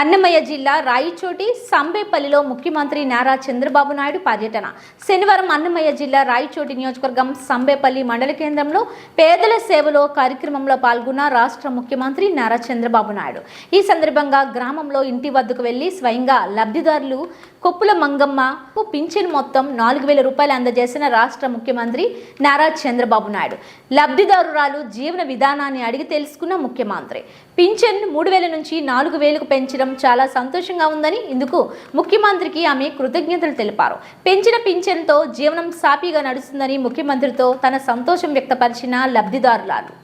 అన్నమయ్య జిల్లా రాయిచోటి సంబేపల్లిలో ముఖ్యమంత్రి నారా చంద్రబాబు నాయుడు పర్యటన. శనివారం అన్నమయ్య జిల్లా రాయిచోటి నియోజకవర్గం సంబేపల్లి మండల కేంద్రంలో పేదల సేవలో కార్యక్రమంలో పాల్గొన్న రాష్ట్ర ముఖ్యమంత్రి నారా చంద్రబాబు నాయుడు. ఈ సందర్భంగా గ్రామంలో ఇంటి వద్దకు వెళ్ళి స్వయంగా లబ్ధిదారులు కొప్పుల మంగమ్మ పింఛన్ మొత్తం నాలుగు వేల రూపాయలు అందజేసిన రాష్ట్ర ముఖ్యమంత్రి నారా చంద్రబాబు నాయుడు. లబ్ధిదారురాలు జీవన విధానాన్ని అడిగి తెలుసుకున్న ముఖ్యమంత్రి. పింఛన్ మూడు వేల నుంచి నాలుగు వేలకు పెంచడం చాలా సంతోషంగా ఉందని ఇందుకు ముఖ్యమంత్రికి ఆమె కృతజ్ఞతలు తెలిపారు. పెంచిన పింఛన్తో జీవనం సాఫీగా నడుస్తుందని ముఖ్యమంత్రితో తన సంతోషం వ్యక్తపరిచిన లబ్ధిదారులారు.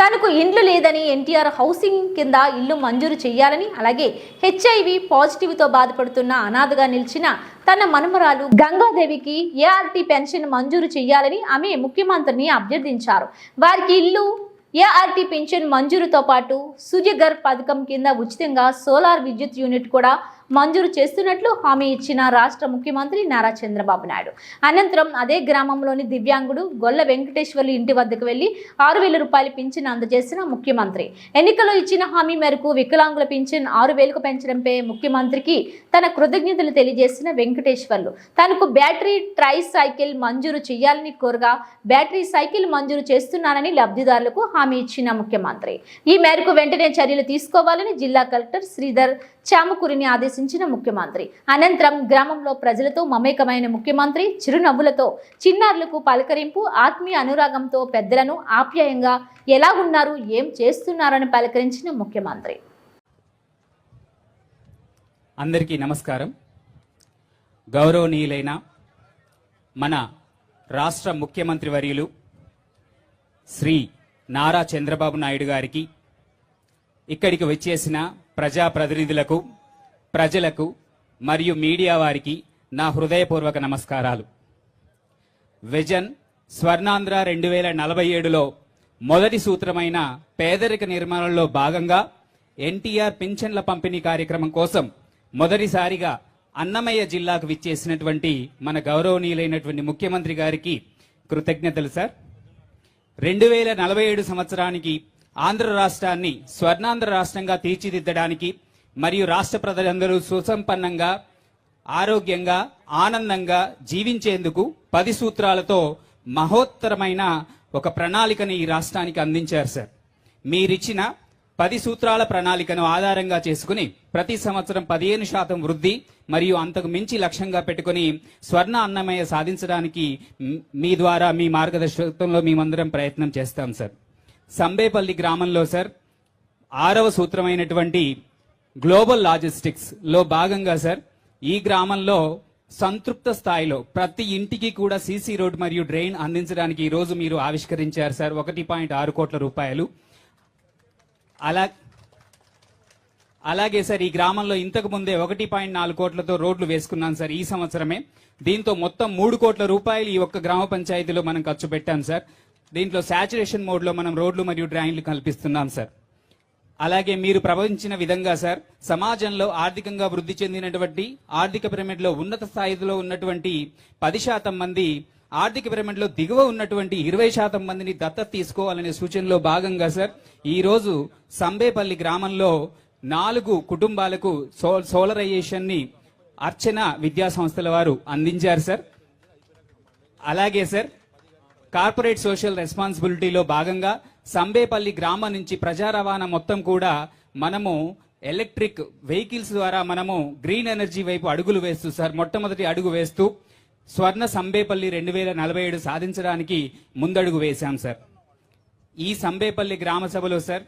తనకు ఇండ్లు లేదని ఎన్టీఆర్ హౌసింగ్ కింద ఇల్లు మంజూరు చేయాలని అలాగే హెచ్ఐవి పాజిటివ్తో బాధపడుతున్న అనాథగా నిలిచిన తన మనుమరాలు గంగాదేవికి ఏఆర్టీ పెన్షన్ మంజూరు చేయాలని ఆమె ముఖ్యమంత్రిని అభ్యర్థించారు. వారికి ఇల్లు ఏఆర్టీ పెన్షన్ మంజూరుతో పాటు సుజగర్ పథకం కింద ఉచితంగా సోలార్ విద్యుత్ యూనిట్ కూడా మంజూరు చేస్తున్నట్లు హామీ ఇచ్చిన రాష్ట్ర ముఖ్యమంత్రి నారా చంద్రబాబు నాయుడు. అనంతరం అదే గ్రామంలోని దివ్యాంగుడు గొల్ల వెంకటేశ్వర్లు ఇంటి వద్దకు వెళ్ళి ఆరు వేల రూపాయలు పింఛన్ అందజేసిన ముఖ్యమంత్రి. ఎన్నికల్లో ఇచ్చిన హామీ మేరకు వికలాంగుల పింఛన్ ఆరు వేలకు పెంచడంపై ముఖ్యమంత్రికి తన కృతజ్ఞతలు తెలియజేసిన వెంకటేశ్వర్లు. తనకు బ్యాటరీ ట్రై సైకిల్ మంజూరు చేయాలని కోరగా బ్యాటరీ సైకిల్ మంజూరు చేస్తున్నానని లబ్ధిదారులకు హామీ ఇచ్చిన ముఖ్యమంత్రి. ఈ మేరకు వెంటనే చర్యలు తీసుకోవాలని జిల్లా కలెక్టర్ శ్రీధర్ చామకూరిని ఆదేశించిన ముఖ్యమంత్రి. అనంతరం గ్రామంలో ప్రజలతో మమేకమైన ముఖ్యమంత్రి చిరునవ్వులతో చిన్నారులకు పలకరింపు ఆత్మీయ అనురాగంతో పెద్దలను ఆప్యాయంగా ఎలా ఉన్నారు ఏం చేస్తున్నారని పలకరించిన ముఖ్యమంత్రి. అందరికీ నమస్కారం. గౌరవనీయులైన మన రాష్ట్ర ముఖ్యమంత్రి వర్యులు శ్రీ నారా చంద్రబాబు నాయుడు గారికి ఇక్కడికి వచ్చేసిన ప్రజాప్రతినిధులకు ప్రజలకు మరియు మీడియా వారికి నా హృదయపూర్వక నమస్కారాలు. విజన్ స్వర్ణాంధ్ర రెండు వేల నలభై ఏడులో మొదటి సూత్రమైన పేదరిక నిర్మాణంలో భాగంగా ఎన్టీఆర్ పింఛన్ల పంపిణీ కార్యక్రమం కోసం మొదటిసారిగా అన్నమయ్య జిల్లాకు విచ్చేసినటువంటి మన గౌరవనీయులైనటువంటి ముఖ్యమంత్రి గారికి కృతజ్ఞతలు సార్. రెండు వేల నలభై ఏడు సంవత్సరానికి ఆంధ్ర రాష్ట్రాన్ని స్వర్ణాంధ్ర రాష్ట్రంగా తీర్చిదిద్దడానికి మరియు రాష్ట్ర ప్రజలందరూ సుసంపన్నంగా ఆరోగ్యంగా ఆనందంగా జీవించేందుకు పది సూత్రాలతో మహోత్తరమైన ఒక ప్రణాళికని ఈ రాష్ట్రానికి అందించారు సార్. మీరిచ్చిన పది సూత్రాల ప్రణాళికను ఆధారంగా చేసుకుని ప్రతి సంవత్సరం పదిహేను శాతం వృద్ధి మరియు అంతకు మించి లక్ష్యంగా పెట్టుకుని స్వర్ణ అన్నమయ్య సాధించడానికి మీ ద్వారా మీ మార్గదర్శకత్వంలో మేమందరం ప్రయత్నం చేస్తాం సార్. సంబేపల్లి గ్రామంలో సార్ ఆరవ సూత్రమైనటువంటి గ్లోబల్ లాజిస్టిక్స్లో భాగంగా సార్ ఈ గ్రామంలో సంతృప్త స్థాయిలో ప్రతి ఇంటికి కూడా సీసీ రోడ్ మరియు డ్రైన్ అందించడానికి ఈ రోజు మీరు ఆవిష్కరించారు సార్. ఒకటి పాయింట్ ఆరు కోట్ల రూపాయలు. అలా అలాగే సార్ ఈ గ్రామంలో ఇంతకు ముందే ఒకటి పాయింట్ నాలుగు కోట్లతో రోడ్లు వేసుకున్నాం సార్ ఈ సంవత్సరమే. దీంతో మొత్తం మూడు కోట్ల రూపాయలు ఈ ఒక్క గ్రామ పంచాయతీలో మనం ఖర్చు పెట్టాం సార్. దీంట్లో శాచురేషన్ మోడ్లో మనం రోడ్లు మరియు డ్రైన్లు కల్పిస్తున్నాం సార్. అలాగే మీరు ప్రవహించిన విధంగా సార్ సమాజంలో ఆర్థికంగా వృద్ధి చెందినటువంటి ఆర్థిక పిరమిడ్లో ఉన్నత స్థాయిలో ఉన్నటువంటి పది శాతం మంది ఆర్థిక పిరమిడ్లో దిగువ ఉన్నటువంటి ఇరవై శాతం మందిని దత్తత తీసుకోవాలనే సూచనలో భాగంగా సార్ ఈ రోజు సంబేపల్లి గ్రామంలో నాలుగు కుటుంబాలకు సో సోలరైజేషన్ని అర్చన విద్యా సంస్థల వారు అందించారు సార్. అలాగే సార్ కార్పొరేట్ సోషల్ రెస్పాన్సిబిలిటీలో భాగంగా సంబేపల్లి గ్రామం నుంచి ప్రజా రవాణా మొత్తం కూడా మనము ఎలక్ట్రిక్ వెహికల్స్ ద్వారా మనము గ్రీన్ ఎనర్జీ వైపు అడుగులు వేస్తూ సార్ మొట్టమొదటి అడుగు వేస్తూ స్వర్ణ సంబేపల్లి రెండు వేల నలభై ఏడు సాధించడానికి ముందడుగు వేశాం సార్. ఈ సంబేపల్లి గ్రామ సభలో సార్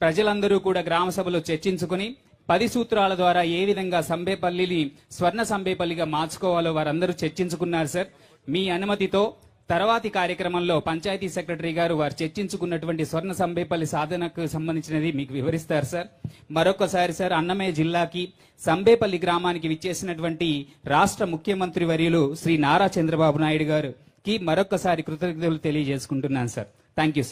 ప్రజలందరూ కూడా గ్రామ సభలో చర్చించుకుని పది సూత్రాల ద్వారా ఏ విధంగా సంబేపల్లిని స్వర్ణ సంబేపల్లిగా మార్చుకోవాలో వారందరూ చర్చించుకున్నారు సార్. మీ అనుమతితో తర్వాతి కార్యక్రమంలో పంచాయతీ సెక్రటరీ గారు వారు చర్చించుకున్నటువంటి స్వర్ణ సంబేపల్లి సాధనకు సంబంధించినది మీకు వివరిస్తారు సార్. మరొకసారి సార్ అన్నమయ్య జిల్లాకి సంబేపల్లి గ్రామానికి విచ్చేసినటువంటి రాష్ట్ర ముఖ్యమంత్రి వర్యులు శ్రీ నారా చంద్రబాబు నాయుడు గారికి మరొకసారి కృతజ్ఞతలు తెలియజేసుకుంటున్నాను సార్. Thank you sir.